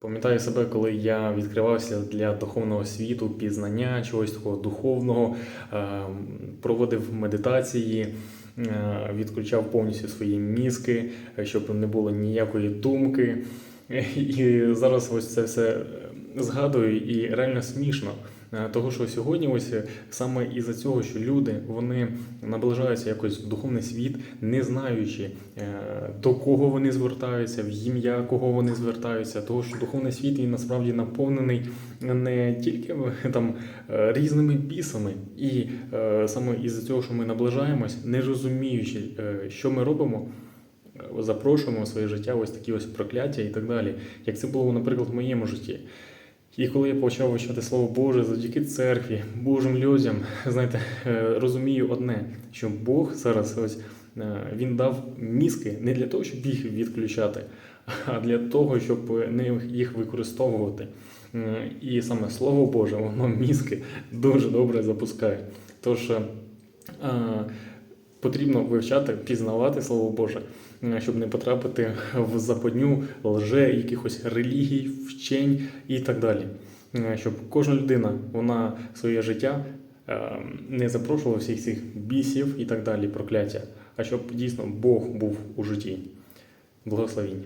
Пам'ятаю себе, коли я відкривався для духовного світу, пізнання чогось такого духовного, е, проводив медитації, е, відключав повністю свої мізки, е, щоб не було ніякої думки. І зараз ось це все е, згадую і реально смішно. Е, Того, що сьогодні, ось е, саме із-за цього, що люди вони наближаються якось в духовний світ, не знаючи до кого вони звертаються, в ім'я кого вони звертаються, того, що духовний світ він насправді наповнений не тільки там різними бісами, і саме із-за цього, що ми наближаємось, не розуміючи, що ми робимо. Е, Запрошуємо в своє життя ось такі ось прокляття і так далі, як це було, наприклад, в моєму житті. І коли я почав вивчати Слово Боже завдяки церкві, Божим людям, знаєте, е, розумію одне, що Бог зараз ось е, він дав мізки не для того, щоб їх відключати, а для того, щоб не їх використовувати. І саме Слово Боже, воно мізки дуже добре запускає. Тож потрібно вивчати, пізнавати Слово Боже, е, щоб не потрапити в западню лже, якихось релігій, вчень і так далі. Е, Щоб кожна людина вона своє життя е, не запрошувала всіх цих бісів і так далі, прокляття, а щоб дійсно Бог був у житті. Благословінь.